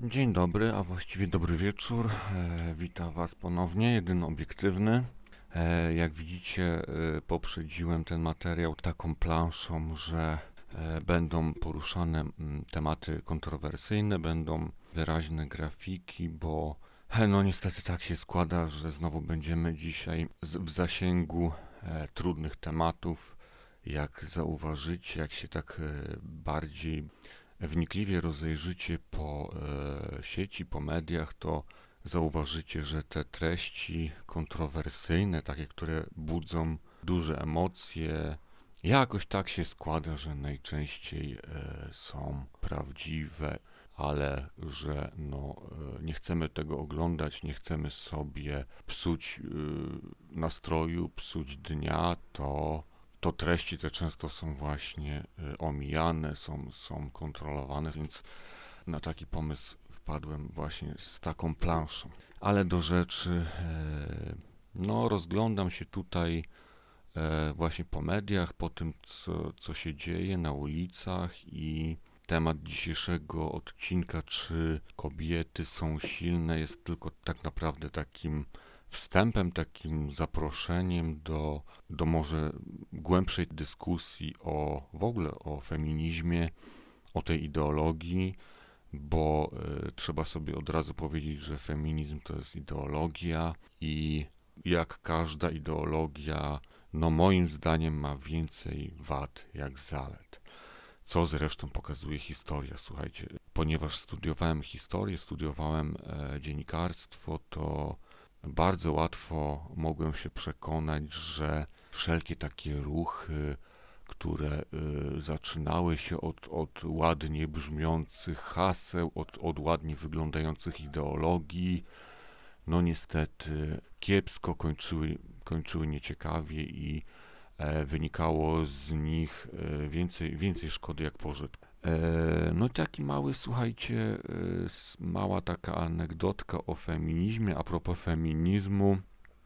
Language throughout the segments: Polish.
Dzień dobry, a właściwie dobry wieczór. E, witam Was ponownie, jedyny obiektywny. E, jak widzicie, e, poprzedziłem ten materiał taką planszą, że e, będą poruszane mm, tematy kontrowersyjne, będą wyraźne grafiki, bo e, no niestety tak się składa, że znowu będziemy dzisiaj z, w zasięgu e, trudnych tematów. Jak zauważycie, jak się tak e, bardziej wnikliwie rozejrzycie po e, sieci, po mediach, to zauważycie, że te treści kontrowersyjne, takie, które budzą duże emocje, jakoś tak się składa, że najczęściej e, są prawdziwe, ale że no, e, nie chcemy tego oglądać, nie chcemy sobie psuć e, nastroju, psuć dnia, to to treści te często są właśnie y, omijane, są, są kontrolowane, więc na taki pomysł wpadłem właśnie z taką planszą. Ale do rzeczy, e, no rozglądam się tutaj e, właśnie po mediach, po tym co, co się dzieje na ulicach i temat dzisiejszego odcinka, czy kobiety są silne, jest tylko tak naprawdę takim wstępem, takim zaproszeniem do, do może głębszej dyskusji o w ogóle o feminizmie, o tej ideologii, bo y, trzeba sobie od razu powiedzieć, że feminizm to jest ideologia i jak każda ideologia, no moim zdaniem ma więcej wad jak zalet. Co zresztą pokazuje historia. Słuchajcie, ponieważ studiowałem historię, studiowałem e, dziennikarstwo, to bardzo łatwo mogłem się przekonać, że wszelkie takie ruchy, które y, zaczynały się od, od ładnie brzmiących haseł, od, od ładnie wyglądających ideologii, no niestety kiepsko kończyły, kończyły nieciekawie i e, wynikało z nich e, więcej, więcej szkody jak pożytku. E, no taki mały, słuchajcie, e, mała taka anegdotka o feminizmie. A propos feminizmu,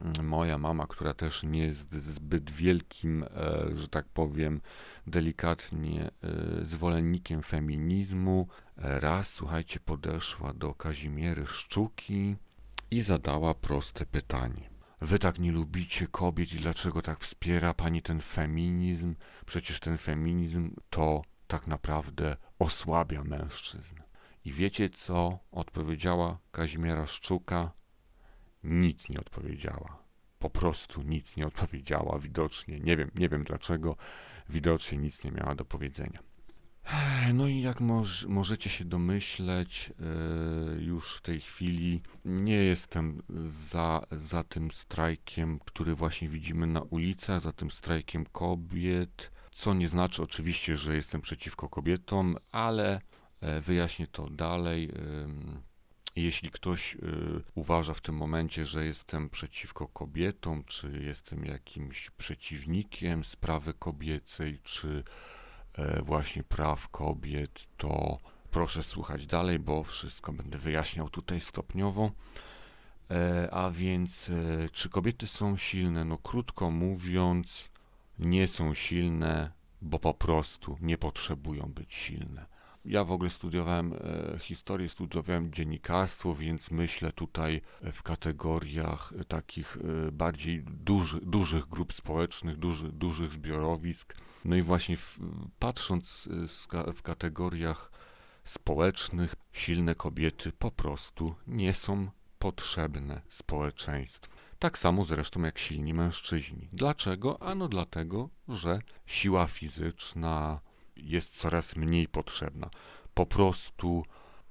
mm, moja mama, która też nie jest zbyt wielkim, e, że tak powiem, delikatnie zwolennikiem feminizmu, raz, słuchajcie, podeszła do Kazimiery Szczuki i zadała proste pytanie. Wy tak nie lubicie kobiet i dlaczego tak wspiera pani ten feminizm? Przecież ten feminizm to tak naprawdę osłabia mężczyzn. I wiecie co odpowiedziała Kazimiera Szczuka? Nic nie odpowiedziała. Po prostu nic nie odpowiedziała, widocznie. Nie wiem, nie wiem dlaczego. Widocznie nic nie miała do powiedzenia. No i jak moż, możecie się domyśleć, yy, już w tej chwili nie jestem za, za tym strajkiem, który właśnie widzimy na ulicach, za tym strajkiem kobiet, co nie znaczy oczywiście, że jestem przeciwko kobietom, ale e, wyjaśnię to dalej. Jeśli ktoś y, uważa w tym momencie, że jestem przeciwko kobietom, czy jestem jakimś przeciwnikiem sprawy kobiecej, czy e, właśnie praw kobiet, to proszę słuchać dalej, bo wszystko będę wyjaśniał tutaj stopniowo. E, a więc, e, czy kobiety są silne? No, krótko mówiąc, nie są silne, bo po prostu nie potrzebują być silne. Ja w ogóle studiowałem e, historię, studiowałem dziennikarstwo, więc myślę tutaj w kategoriach e, takich e, bardziej duży, dużych grup społecznych, duży, dużych zbiorowisk. No i właśnie w, patrząc w kategoriach społecznych, silne kobiety po prostu nie są potrzebne społeczeństwu. Tak samo zresztą jak silni mężczyźni. Dlaczego? Ano dlatego, że siła fizyczna jest coraz mniej potrzebna. Po prostu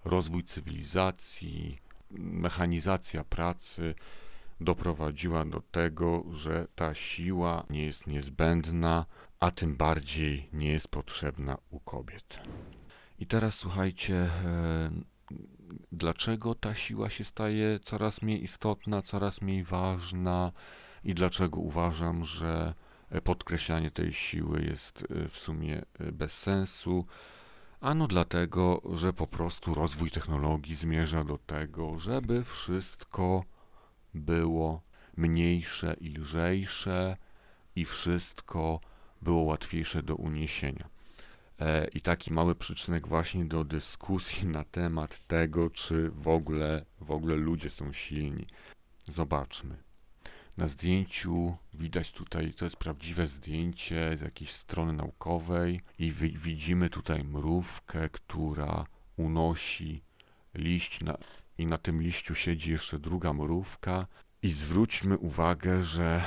rozwój cywilizacji, mechanizacja pracy doprowadziła do tego, że ta siła nie jest niezbędna, a tym bardziej nie jest potrzebna u kobiet. I teraz słuchajcie, e, dlaczego ta siła się staje coraz mniej istotna, coraz mniej ważna i dlaczego uważam, że e, podkreślanie tej siły jest e, w sumie e, bez sensu. Ano dlatego, że po prostu rozwój technologii zmierza do tego, żeby wszystko było mniejsze i lżejsze i wszystko było łatwiejsze do uniesienia. E, I taki mały przyczynek właśnie do dyskusji na temat tego, czy w ogóle, w ogóle ludzie są silni. Zobaczmy. Na zdjęciu widać tutaj, to jest prawdziwe zdjęcie z jakiejś strony naukowej i wi- widzimy tutaj mrówkę, która unosi liść na, i na tym liściu siedzi jeszcze druga mrówka i zwróćmy uwagę, że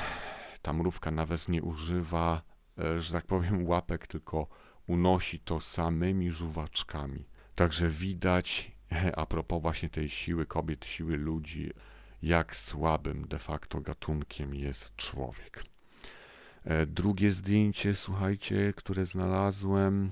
ta mrówka nawet nie używa, e, że tak powiem, łapek, tylko unosi to samymi żuwaczkami. Także widać, a propos właśnie tej siły kobiet, siły ludzi, jak słabym de facto gatunkiem jest człowiek. E, Drugie zdjęcie, słuchajcie, które znalazłem,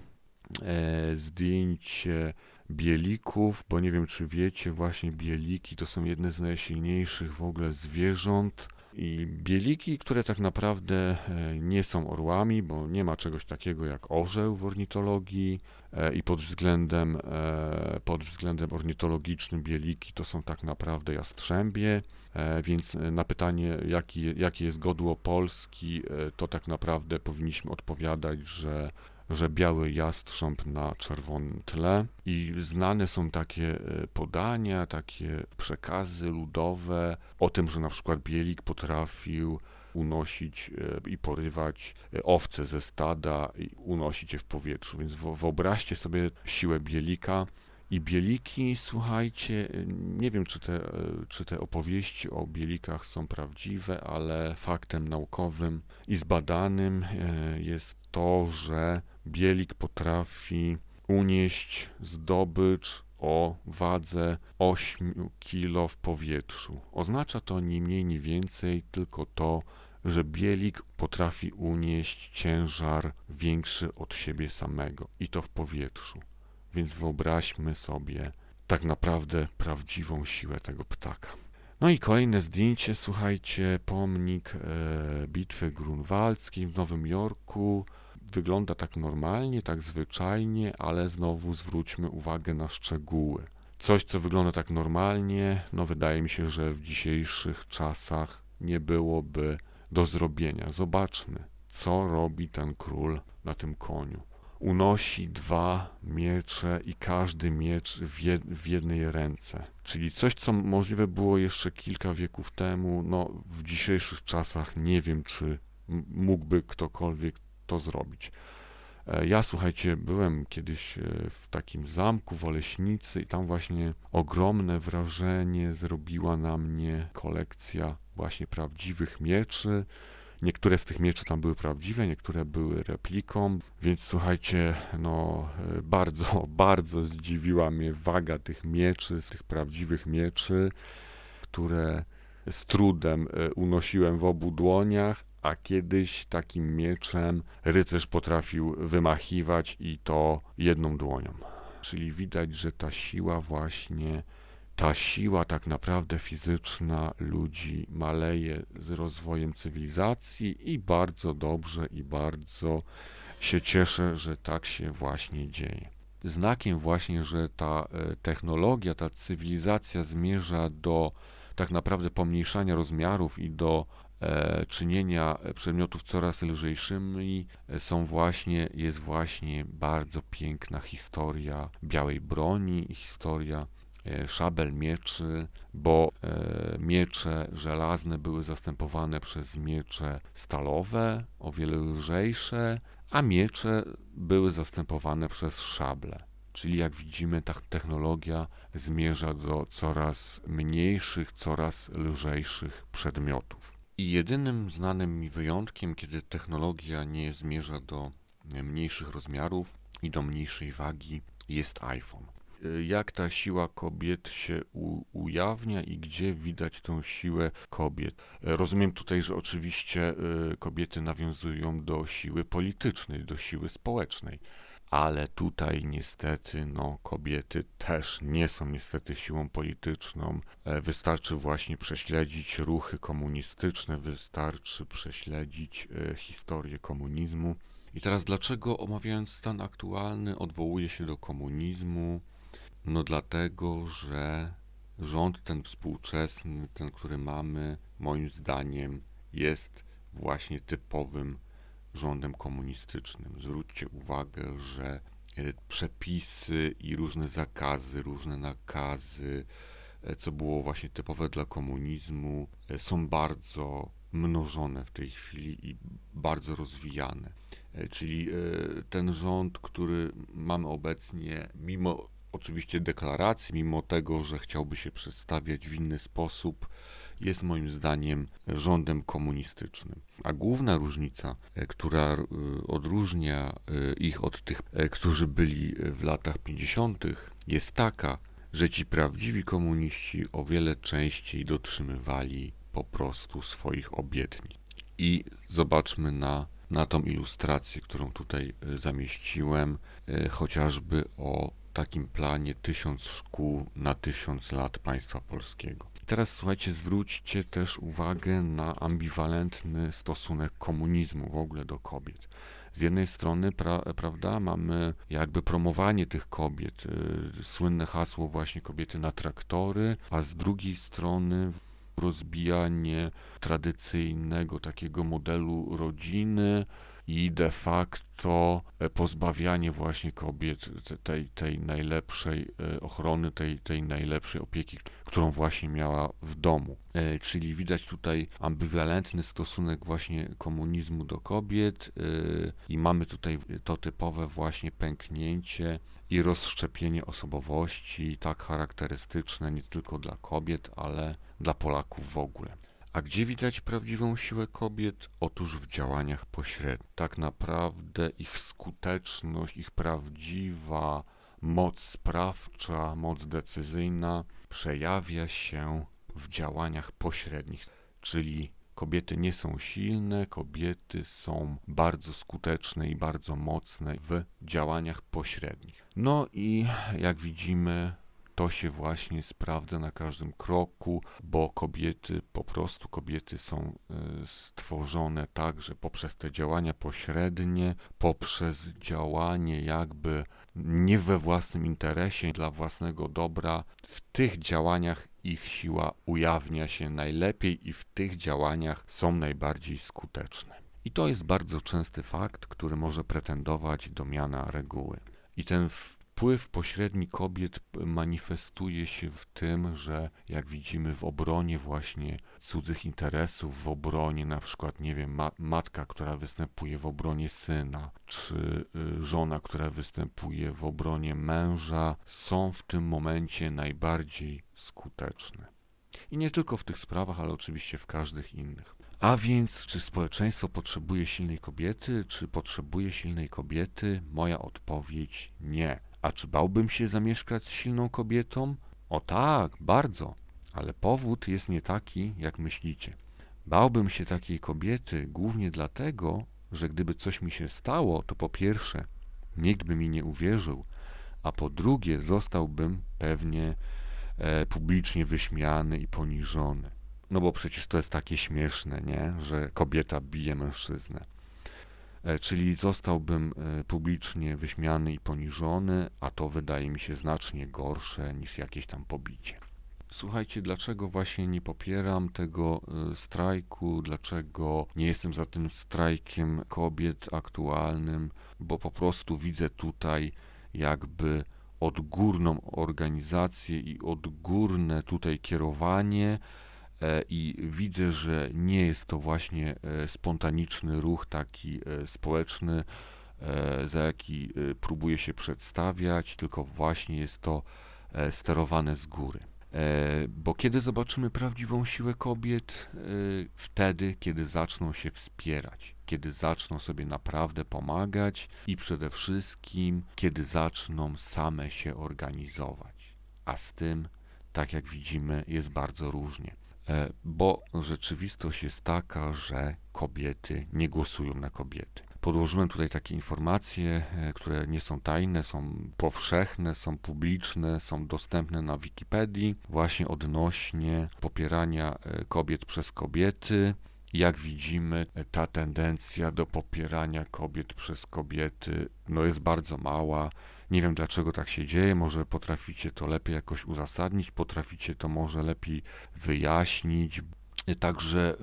e, zdjęcie bielików, bo nie wiem czy wiecie, właśnie bieliki to są jedne z najsilniejszych w ogóle zwierząt. I bieliki, które tak naprawdę e, nie są orłami, bo nie ma czegoś takiego jak orzeł w ornitologii e, i pod względem, e, pod względem ornitologicznym bieliki to są tak naprawdę jastrzębie, więc na pytanie jaki, jakie jest godło Polski, to tak naprawdę powinniśmy odpowiadać, że że biały jastrząb na czerwonym tle i znane są takie e, podania, takie przekazy ludowe o tym, że na przykład bielik potrafił unosić e, i porywać e, owce ze stada i unosić je w powietrzu. Więc wyobraźcie sobie siłę bielika. I bieliki, słuchajcie, nie wiem czy te, czy te opowieści o bielikach są prawdziwe, ale faktem naukowym i zbadanym e, jest to, że bielik potrafi unieść zdobycz o wadze 8 kg w powietrzu. Oznacza to ni mniej, ni więcej, tylko to, że bielik potrafi unieść ciężar większy od siebie samego i to w powietrzu. Więc wyobraźmy sobie tak naprawdę prawdziwą siłę tego ptaka. No i kolejne zdjęcie, słuchajcie, pomnik e, bitwy grunwaldzkiej w Nowym Jorku. Wygląda tak normalnie, tak zwyczajnie, ale znowu zwróćmy uwagę na szczegóły. Coś, co wygląda tak normalnie, no wydaje mi się, że w dzisiejszych czasach nie byłoby do zrobienia. Zobaczmy, co robi ten król na tym koniu. Unosi dwa miecze i każdy miecz w, jed w jednej ręce. Czyli coś, co możliwe było jeszcze kilka wieków temu, no w dzisiejszych czasach nie wiem, czy mógłby ktokolwiek to zrobić. E, Ja, słuchajcie, byłem kiedyś e, w takim zamku w Oleśnicy i tam właśnie ogromne wrażenie zrobiła na mnie kolekcja właśnie prawdziwych mieczy. Niektóre z tych mieczy tam były prawdziwe, niektóre były repliką, więc słuchajcie, no e, bardzo, bardzo zdziwiła mnie waga tych mieczy, z tych prawdziwych mieczy, które z trudem e, unosiłem w obu dłoniach, a kiedyś takim mieczem rycerz potrafił wymachiwać i to jedną dłonią. Czyli widać, że ta siła właśnie, ta siła tak naprawdę fizyczna ludzi maleje z rozwojem cywilizacji i bardzo dobrze i bardzo się cieszę, że tak się właśnie dzieje. Znakiem właśnie, że ta e, technologia, ta cywilizacja zmierza do tak naprawdę pomniejszania rozmiarów i do e, czynienia przedmiotów coraz lżejszymi e, są właśnie, jest właśnie bardzo piękna historia białej broni i historia szabel mieczy, bo e, miecze żelazne były zastępowane przez miecze stalowe, o wiele lżejsze, a miecze były zastępowane przez szable. Czyli jak widzimy, ta technologia zmierza do coraz mniejszych, coraz lżejszych przedmiotów. I jedynym znanym mi wyjątkiem, kiedy technologia nie zmierza do mniejszych rozmiarów i do mniejszej wagi, jest iPhone. Jak ta siła kobiet się u, ujawnia i gdzie widać tą siłę kobiet? E, Rozumiem tutaj, że oczywiście y, kobiety nawiązują do siły politycznej, do siły społecznej ale tutaj niestety no, kobiety też nie są niestety siłą polityczną. E, Wystarczy właśnie prześledzić ruchy komunistyczne, wystarczy prześledzić e, historię komunizmu. I teraz dlaczego omawiając stan aktualny odwołuję się do komunizmu? No dlatego, że rząd ten współczesny, ten, który mamy, moim zdaniem jest właśnie typowym rządem komunistycznym. Zwróćcie uwagę, że e, przepisy i różne zakazy, różne nakazy, e, co było właśnie typowe dla komunizmu, e, są bardzo mnożone w tej chwili i bardzo rozwijane. Czyli ten rząd, który mamy obecnie, mimo oczywiście deklaracji, mimo tego, że chciałby się przedstawiać w inny sposób, jest moim zdaniem rządem komunistycznym. A główna różnica, e, która e, odróżnia e, ich od tych, którzy byli w latach 50., jest taka, że ci prawdziwi komuniści o wiele częściej dotrzymywali po prostu swoich obietnic. I zobaczmy na, na tą ilustrację, którą tutaj zamieściłem, chociażby o takim planie tysiąc szkół na tysiąc lat państwa polskiego. I teraz słuchajcie, zwróćcie też uwagę na ambiwalentny stosunek komunizmu w ogóle do kobiet. Z jednej strony, pra, prawda, mamy jakby promowanie tych kobiet, y, słynne hasło właśnie kobiety na traktory, a z drugiej strony rozbijanie tradycyjnego takiego modelu rodziny i de facto e, pozbawianie właśnie kobiet te- tej, tej najlepszej e, ochrony, tej, tej najlepszej opieki, którą właśnie miała w domu. E, Czyli widać tutaj ambiwalentny stosunek właśnie komunizmu do kobiet i mamy tutaj to typowe właśnie pęknięcie i rozszczepienie osobowości, tak charakterystyczne nie tylko dla kobiet, ale dla Polaków w ogóle. A gdzie widać prawdziwą siłę kobiet? Otóż w działaniach pośrednich. Tak naprawdę ich skuteczność, ich prawdziwa moc sprawcza, moc decyzyjna przejawia się w działaniach pośrednich, czyli kobiety nie są silne, kobiety są bardzo skuteczne i bardzo mocne w działaniach pośrednich. No i jak widzimy, to się właśnie sprawdza na każdym kroku, bo kobiety, po prostu kobiety są y, stworzone tak, że poprzez te działania pośrednie, poprzez działanie jakby nie we własnym interesie, dla własnego dobra, w tych działaniach ich siła ujawnia się najlepiej i w tych działaniach są najbardziej skuteczne. I to jest bardzo częsty fakt, który może pretendować do miana reguły. I ten wpływ pośredni kobiet manifestuje się w tym, że jak widzimy w obronie właśnie cudzych interesów, w obronie na przykład, nie wiem, ma matka, która występuje w obronie syna, czy y, żona, która występuje w obronie męża, są w tym momencie najbardziej skuteczne. I nie tylko w tych sprawach, ale oczywiście w każdych innych. A więc, czy społeczeństwo potrzebuje silnej kobiety, czy potrzebuje silnej kobiety? Moja odpowiedź nie. A czy bałbym się zamieszkać z silną kobietą? O tak, bardzo, ale powód jest nie taki, jak myślicie. Bałbym się takiej kobiety głównie dlatego, że gdyby coś mi się stało, to po pierwsze, nikt by mi nie uwierzył, a po drugie, zostałbym pewnie e, publicznie wyśmiany i poniżony. No bo przecież to jest takie śmieszne, nie? Że kobieta bije mężczyznę. E, Czyli zostałbym e, publicznie wyśmiany i poniżony, a to wydaje mi się znacznie gorsze niż jakieś tam pobicie. Słuchajcie, dlaczego właśnie nie popieram tego e, strajku, dlaczego nie jestem za tym strajkiem kobiet aktualnym, bo po prostu widzę tutaj jakby odgórną organizację i odgórne tutaj kierowanie i widzę, że nie jest to właśnie e, spontaniczny ruch taki e, społeczny, e, za jaki e, próbuje się przedstawiać, tylko właśnie jest to e, sterowane z góry. E, Bo kiedy zobaczymy prawdziwą siłę kobiet? E, Wtedy, kiedy zaczną się wspierać, kiedy zaczną sobie naprawdę pomagać i przede wszystkim, kiedy zaczną same się organizować. A z tym, tak jak widzimy, jest bardzo różnie. E, Bo rzeczywistość jest taka, że kobiety nie głosują na kobiety. Podłożyłem tutaj takie informacje, e, które nie są tajne, są powszechne, są publiczne, są dostępne na Wikipedii, właśnie odnośnie popierania e, kobiet przez kobiety. Jak widzimy, ta tendencja do popierania kobiet przez kobiety no jest bardzo mała. Nie wiem dlaczego tak się dzieje, może potraficie to lepiej jakoś uzasadnić, potraficie to może lepiej wyjaśnić. Także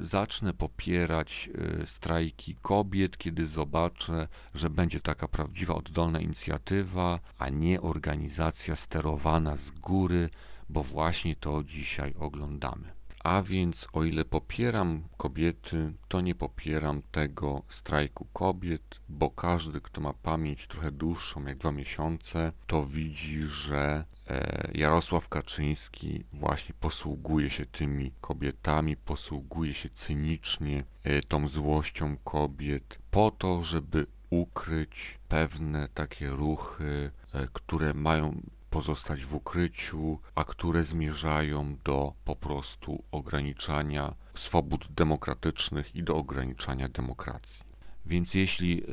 y, zacznę popierać y, strajki kobiet, kiedy zobaczę, że będzie taka prawdziwa oddolna inicjatywa, a nie organizacja sterowana z góry, bo właśnie to dzisiaj oglądamy. A więc o ile popieram kobiety, to nie popieram tego strajku kobiet, bo każdy, kto ma pamięć trochę dłuższą jak dwa miesiące, to widzi, że e, Jarosław Kaczyński właśnie posługuje się tymi kobietami, posługuje się cynicznie e, tą złością kobiet po to, żeby ukryć pewne takie ruchy, e, które mają pozostać w ukryciu, a które zmierzają do po prostu ograniczania swobód demokratycznych i do ograniczania demokracji. Więc jeśli, e,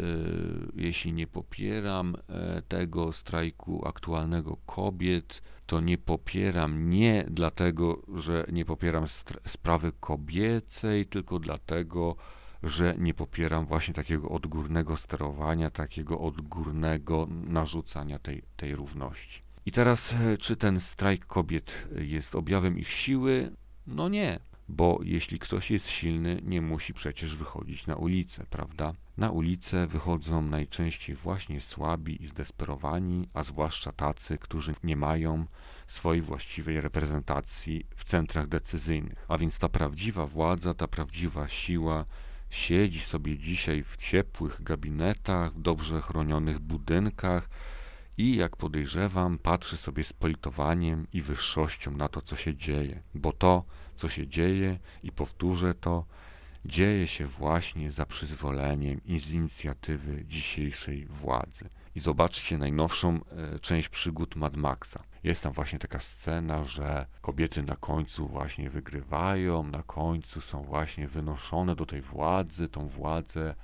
jeśli nie popieram e, tego strajku aktualnego kobiet, to nie popieram nie dlatego, że nie popieram sprawy kobiecej, tylko dlatego, że nie popieram właśnie takiego odgórnego sterowania, takiego odgórnego narzucania tej, tej równości. I teraz, e, czy ten strajk kobiet jest objawem ich siły? No nie, bo jeśli ktoś jest silny, nie musi przecież wychodzić na ulicę, prawda? Na ulicę wychodzą najczęściej właśnie słabi i zdesperowani, a zwłaszcza tacy, którzy nie mają swojej właściwej reprezentacji w centrach decyzyjnych. A więc ta prawdziwa władza, ta prawdziwa siła siedzi sobie dzisiaj w ciepłych gabinetach, dobrze chronionych budynkach i jak podejrzewam, patrzy sobie z politowaniem i wyższością na to, co się dzieje, bo to, co się dzieje, i powtórzę to, dzieje się właśnie za przyzwoleniem i z inicjatywy dzisiejszej władzy. I zobaczcie najnowszą e, część przygód Mad Maxa. Jest tam właśnie taka scena, że kobiety na końcu właśnie wygrywają, na końcu są właśnie wynoszone do tej władzy, tą władzę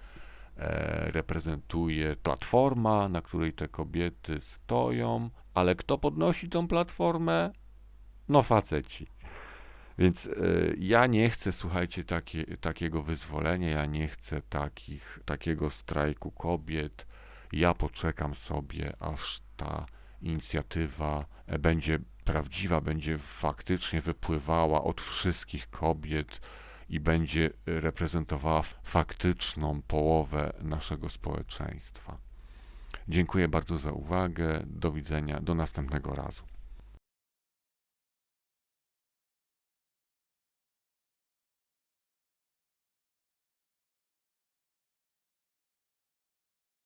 reprezentuje platforma, na której te kobiety stoją, ale kto podnosi tą platformę? No faceci. Więc y, ja nie chcę, słuchajcie, takie, takiego wyzwolenia, ja nie chcę takich, takiego strajku kobiet. Ja poczekam sobie, aż ta inicjatywa e, będzie prawdziwa, będzie faktycznie wypływała od wszystkich kobiet i będzie reprezentowała faktyczną połowę naszego społeczeństwa. Dziękuję bardzo za uwagę. Do widzenia. Do następnego razu.